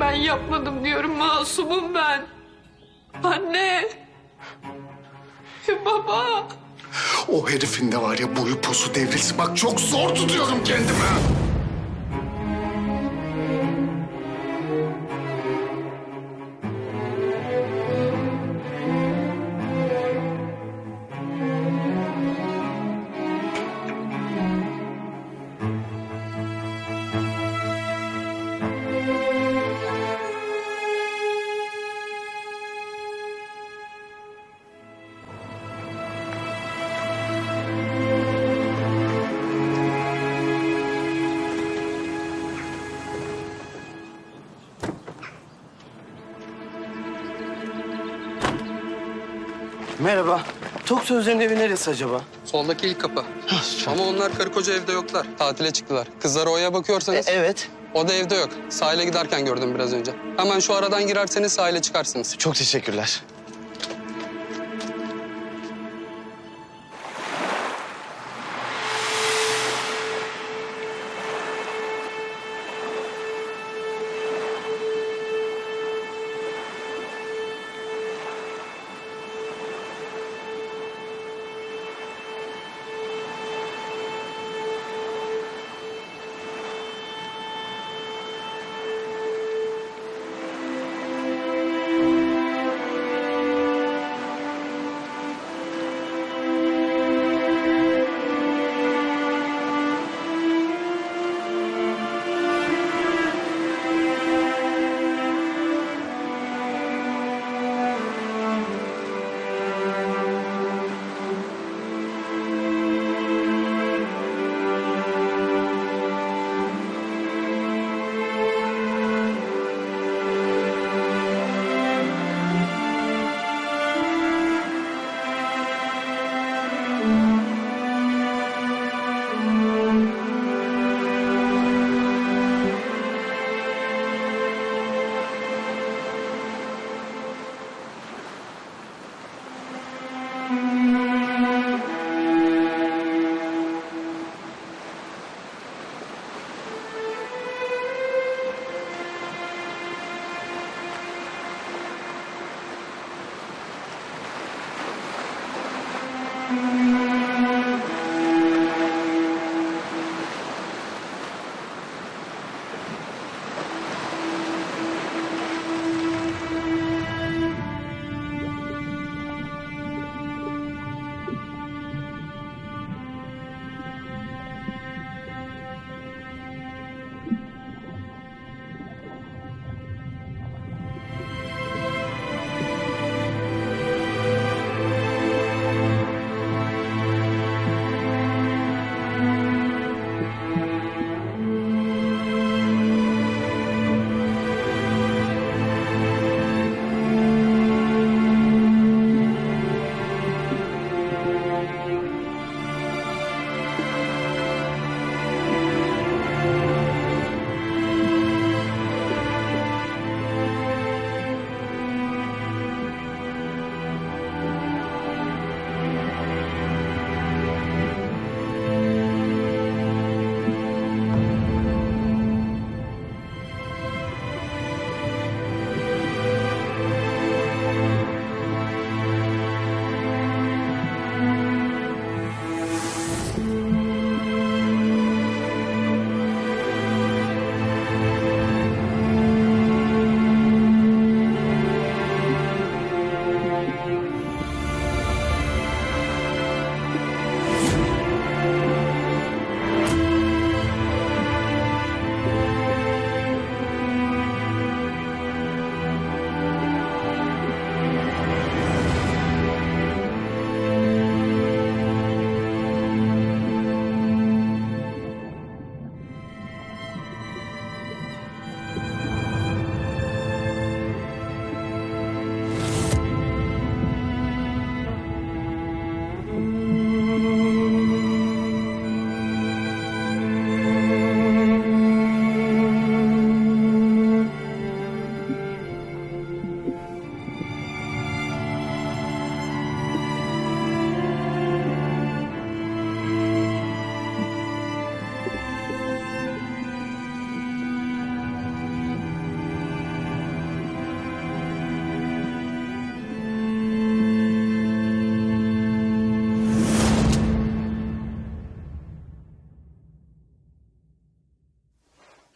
Ben yapmadım diyorum. Masumum ben. Anne. Baba. O herifin de var ya boyu posu devrilsin. Bak çok zor tutuyorum kendimi. Merhaba. Tok sözlerin evi neresi acaba? Soldaki ilk kapı. Ama onlar karı koca evde yoklar. Tatile çıktılar. Kızlara oya bakıyorsanız E, evet. o da evde yok. Sahile giderken gördüm biraz önce. Hemen şu aradan girerseniz sahile çıkarsınız. Çok teşekkürler.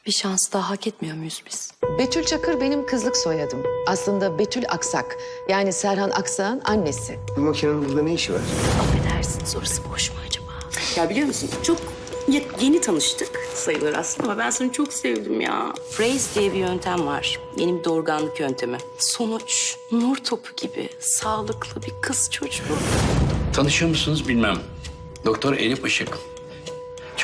Bir şans daha hak etmiyor muyuz biz? Betül Çakır benim kızlık soyadım. Aslında Betül Aksak. Yani Serhan Aksak'ın annesi. Bu makinenin burada ne işi var? Affedersiniz orası boş mu acaba? Ya biliyor musun çok ye- yeni tanıştık sayılır aslında ama ben seni çok sevdim ya. Phrase diye bir yöntem var. Yeni bir doğurganlık yöntemi. Sonuç nur topu gibi sağlıklı bir kız çocuğu. Tanışıyor musunuz bilmem. Doktor Elif Işık.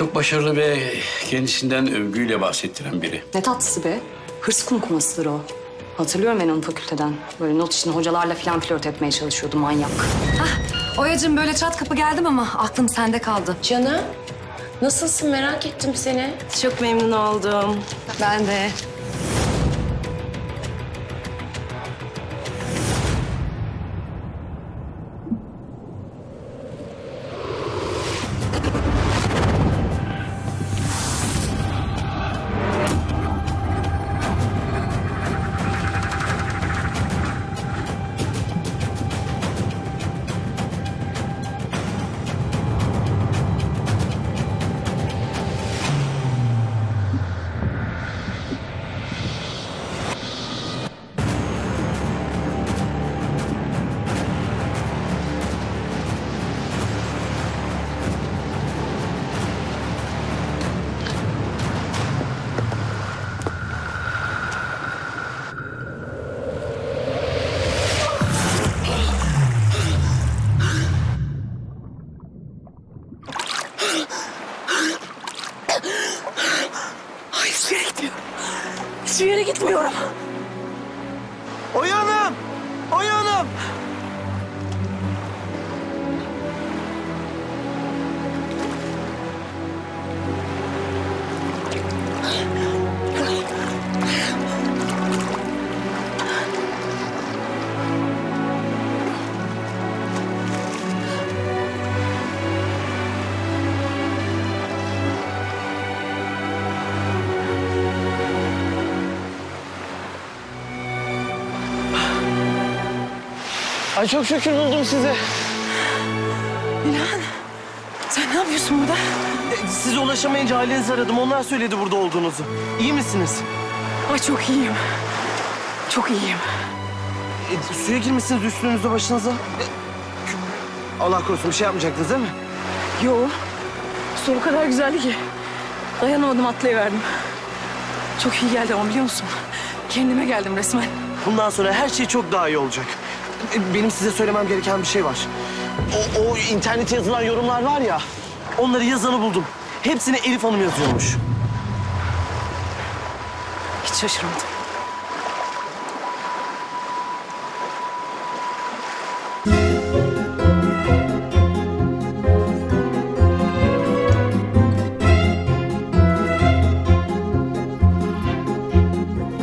Çok başarılı ve kendisinden övgüyle bahsettiren biri. Ne tatlısı be. Hırs kumkumasıdır o. Hatırlıyorum ben onu fakülteden. Böyle not için hocalarla falan flört etmeye çalışıyordu manyak. Oya'cığım böyle çat kapı geldim ama aklım sende kaldı. Canım nasılsın merak ettim seni. Çok memnun oldum. Ben de. Ay çok şükür buldum sizi. Sen ne yapıyorsun burada? E, Size ulaşamayınca ailenizi aradım. Onlar söyledi burada olduğunuzu. İyi misiniz? Ay çok iyiyim. Çok iyiyim. E, suya girmişsiniz üstünüzde başınıza. E, Allah korusun bir şey yapmayacaktınız değil mi? Yo. Su o kadar güzeldi ki. Dayanamadım atlayıverdim. Çok iyi geldi ama biliyor musun? Kendime geldim resmen. Bundan sonra her şey çok daha iyi olacak. Benim size söylemem gereken bir şey var. O, o internete yazılan yorumlar var ya, onları yazanı buldum. Hepsini Elif Hanım yazıyormuş. Hiç şaşırmadım.